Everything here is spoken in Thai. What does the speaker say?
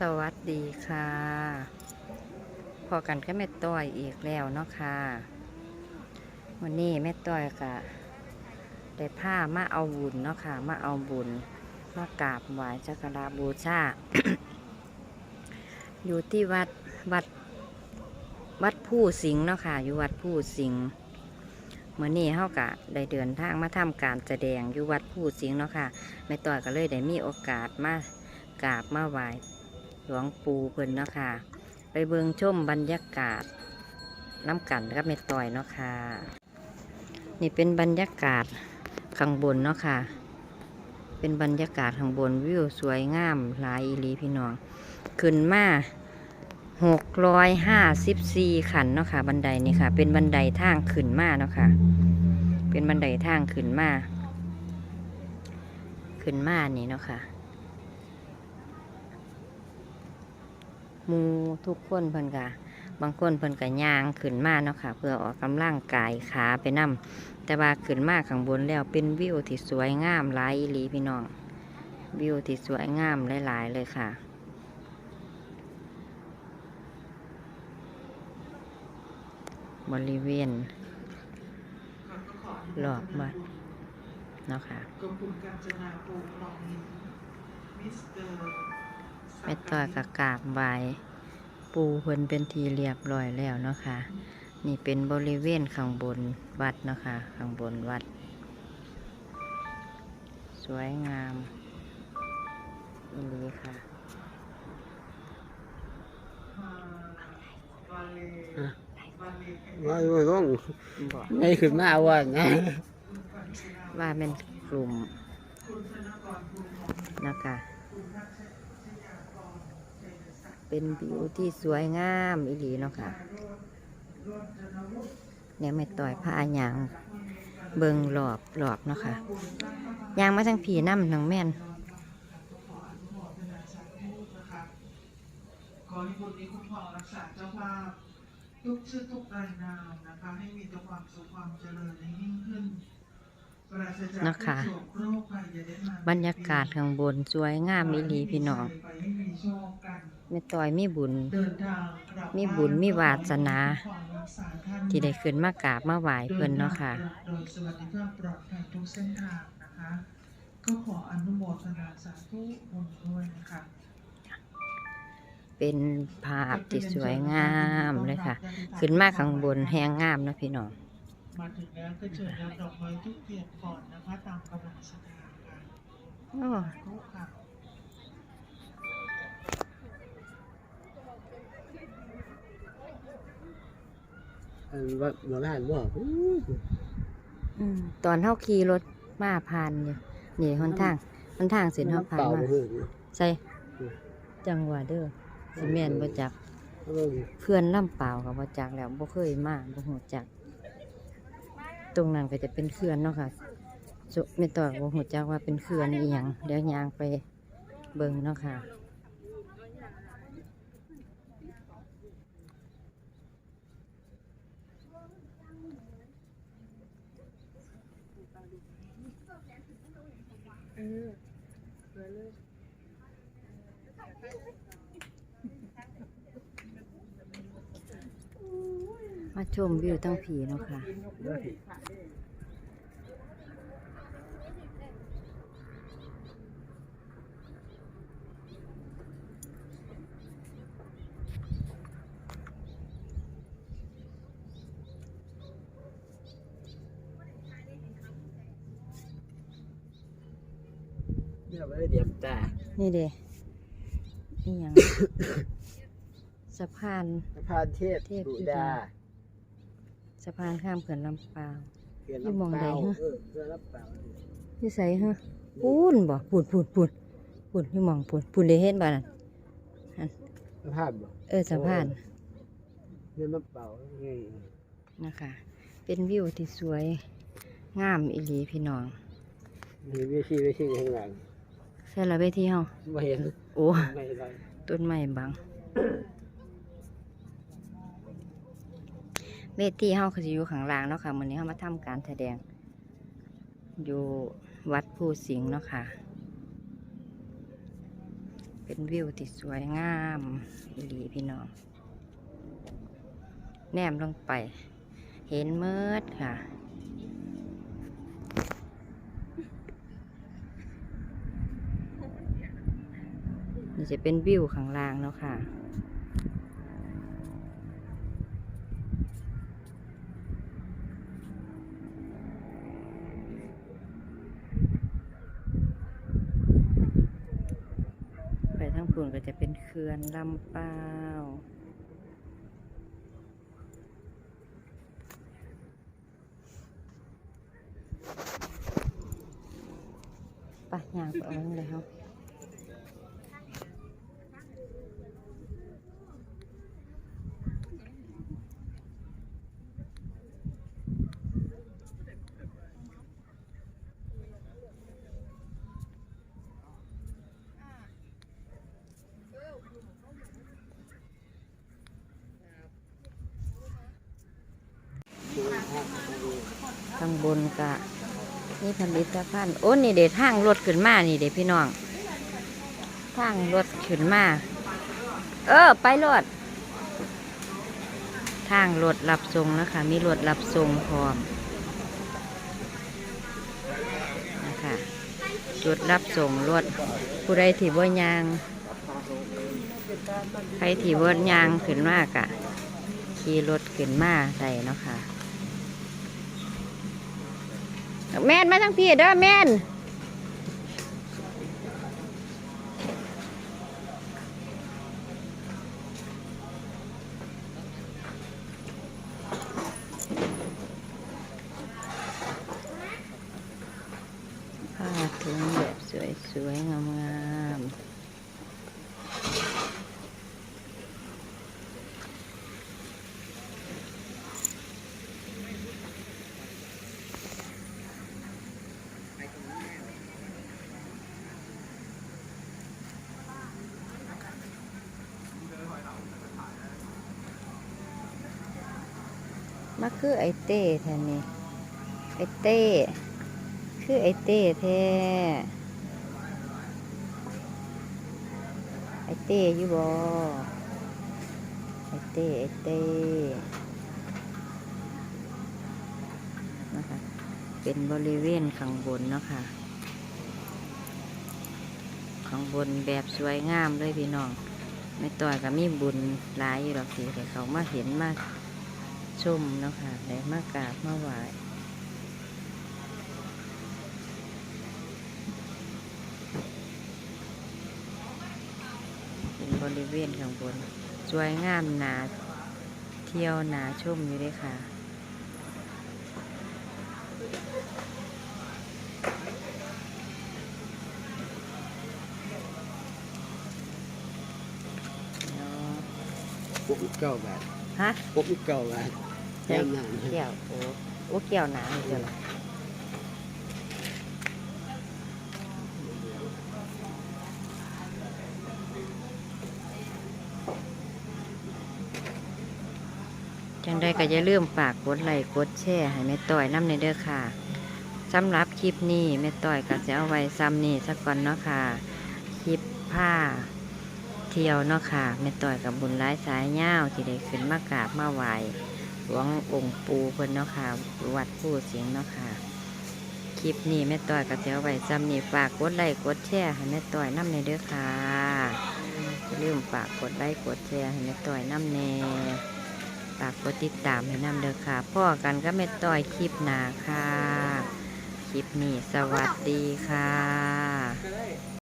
สวัสดีค่ะพอกันก็แม่ต้อยอีกแล้วเนาะค่ะ วันนี้แม่ต้อยก็ได้ผ้ามาเอาบุญเนาะค่ะ มาเอาบุญมากราบไหว้จักราบูชาอยู่ที่วัดวัดวัดผู้สิงเนาะค่ะ อยู่วัดผู้สิงเมื่อนี้เฮากะได้เดินทางมาทำการแสดงอยู่วัดผู้สิงเนาะค่ะแม่ต้อยก็เลยได้มีโอกาสมากราบมาไหว้ หลวงปู่เพิ่นเนาะค่ะ ไปเบิงชมบรรยากาศน้ำกันกับเม็ดต่อยเนาะค่ะ นี่เป็นบรรยากาศข้างบนเนาะค่ะ เป็นบรรยากาศข้างบนวิวสวยงามหลายอีลีพี่น้อง ขึ้นมาหกร้อยห้าสิบสี่ขันเนาะค่ะ บันไดนี่ค่ะ เป็นบันไดทางขึ้นมาเนาะค่ะ เป็นบันไดทางขึ้นมา ขึ้นมานี่เนาะค่ะ มูทุกคนเพิ่นกะบางคนเพิ่นกะย่างขึ้นมาเนาะค่ะ เพื่อออกกำลังกายขาไปนํแต่ว่าขึ้นมาข้างบนแล้วเป็นวิวที่สวยงามหลายอีหลีพี่น้อง วิวที่สวยงามหลาย ๆ เลยค่ะบริเวณรอบวัดเนาะค่ะ แม่ต้อยกะกราบไหว้ปูเพิ่นเป็นทีเรียบร้อยแล้วเนาะค่ะ นี่เป็นบริเวณข้างบนวัดเนาะค่ะข้างบนวัด สวยงามอีหลีค่ะวาเลวาเลว่าว่าต้องบอกไม่ขึ้นมาว่านะว่าเป็นกลุ่มนะคะ เป็นวิวที่สวยงามอีหลีเนาะค่ะเนี่ยไม่ต่อยผ้าหยางเบิงหลอบหลอบเนาะค่ะยางมาทั้งผีน้ำทั้งแม่นขอให้บุญนี้คุ้มครองรักษาเจ้าภาพทุกชื่อทุกรายนามนะคะ ให้มีแต่ความสุขความเจริญในยิ่ง นปราศจากนะคะทุกโศกโรคภัยอย่าได้มาบรรยากาศข้างบนสวยงามอีหลีพี่น้องไปให้มีโชคกันไม่ต่อยมีบุญเดินทางกลับมีบุญมีวาสนาความรักษาท่านที่ได้ขึ้นมากราบมาไหว้เพิ่นเนาะค่ะโดยสวัสดิภาพปลอดภัยทุกเส้นทางนะคะก็ขออนุโมทนาสาธุบุญด้วยนะคะเป็นภาพที่สวยงามเลยค่ะ ขึ้นมาข้างบนแหงงามนะพี่น้อง มาถึงแล้วก็เชิญนำดอกไม้ทุกเทียนก่อนนะคะตามกำลังศรัทธาค่ะอ้อทุกค่ะอันว่าเราได้บ่อู้อืมตอนเท่าขี่รถมาผ่านอยู่นี่หนทางหนทางเส้นเท่าผ่านเป่ามาบ่เพิ่นใส่จังหวะเด้อสิแม่นบ่จักเอาเบิ่งเพื่อนลำเปล่ากับบ่จักแล้วบ่เคยมาบ่ฮู้จัก ตรงนั้นก็จะเป็นเขื่อนเนาะค่ะจุไม่ต่อว่าหัวจักว่าเป็นเขื่อนอีหยังเดี๋ยวยางไปเบิ่งเนาะค่ะมา ชมวิวทั้งผีเนาะค่ะเนี่ยบ่ได้เดียมตานี่เด้นี่หยัง สะพาน สะพานเทพเทพสุสุดาดา สะพานข้ามเขื่อนลำปาวเขื่อนอยู่หม้องลำใดเปาฮะเออเขื่อนลำเปาอยู่ไสฮะปูนบ่ปูนปูนปูนปูนอยู่หมองปูนปูนได้เห็นบ่นั่นสะพานบ่เออสะพานเขื่อนลำเปาไงนะคะ เป็นวิวที่สวยงามอีหลีพี่น้องมีเวทีเวทีข้างหลังใช่ละเวทีเฮาบ่เห็นโอ้ไม่เห็นอะไรต้นไม้บัง เวทีเฮาคืออยู่ข้างล่างเนาะค่ะมื้อนี้เฮามาทำการแสดง อยู่วัดผู้สิงห์เนาะค่ะ เป็นวิวที่สวยงามอีหลีพี่น้องแนมลงไป เห็นเมิดค่ะ นี่จะเป็นวิวข้างล่างแล้วค่ะ ไปุ่นก็จะเป็นเขื่อนลำเปาไปยางไปเอาเลยครับ กะนี่ผลิตภัณฑ์โอ้นี่เด็ทางรถขึ้นมานี่เด็พี่น้องทางรถขึ้นมา เออ ไปรถทางรถรับส่งนะคะมีรถรับส่งพร้อมนะคะจุดรับส่งรถผู้ใดที่ว่ายางใครที่ว่ายางขึ้นมากอะขี่รถขึ้นมาได้เนาะค่ะ แม่นมาทั้งพี่เด้อแม่นผ้าถุงแบบสวยๆ งามๆ มาคือไอเต้แทนนี่ไอเต้ คือไอเต้แท้ไอเต้อยู่บ่ไอเต้ไอเต้นะคะเป็นบริเวณข้างบนเนาะค่ะข้างบนแบบสวยงามเลยพี่น้องไม่ต่อยก็มีบุญหลายอยู่หรอกสิแต่เขามาเห็นมา ชมเนาะค่ะได้มากราบมาไหว้เป็นบริเวณข้างบน สวยงามหนาเที่ยวหนาชมอยู่เลยค่ะเก้าบาท ฮะพวกเก้าบาทแก้มหนานเกี่ยวโอ้โอ้เกี่ยวหนาอีกแล้วเหรอจังได้ก็อย่าลืมฝากกดไลค์กดแชร์ให้แม่ต่อยน้ำในเด้อค่ะสำหรับคลิปนี้แม่ต่อยก็จะเอาไว้ซ้ำนี่สักก่อนเนาะค่ะ คลิปผ้า เที่ยวเนาะค่ะแม่ต่อยกับบุญร้ายสายเง่าที่ได้ขึ้นมากราบมาไหวหลวงองค์ปูเพิ่นเนาะค่ะ วัดผู้เสียงเนาะค่ะ คลิปนี้แม่ต้อยก็จะเอาไวจำนี่ฝากกดไลค์กดแชร์ให้แม่ต้อยน้ำในเด้อค่ะอย่าลืมฝากกดไลค์กดแชร์ให้แม่ต้อยน้ำแน่ฝากกดติดตามให้น้ำเด้อค่ะพ่อกันก็แม่ต้อยคลิปหนาค่ะ คลิปนี้สวัสดีค่ะ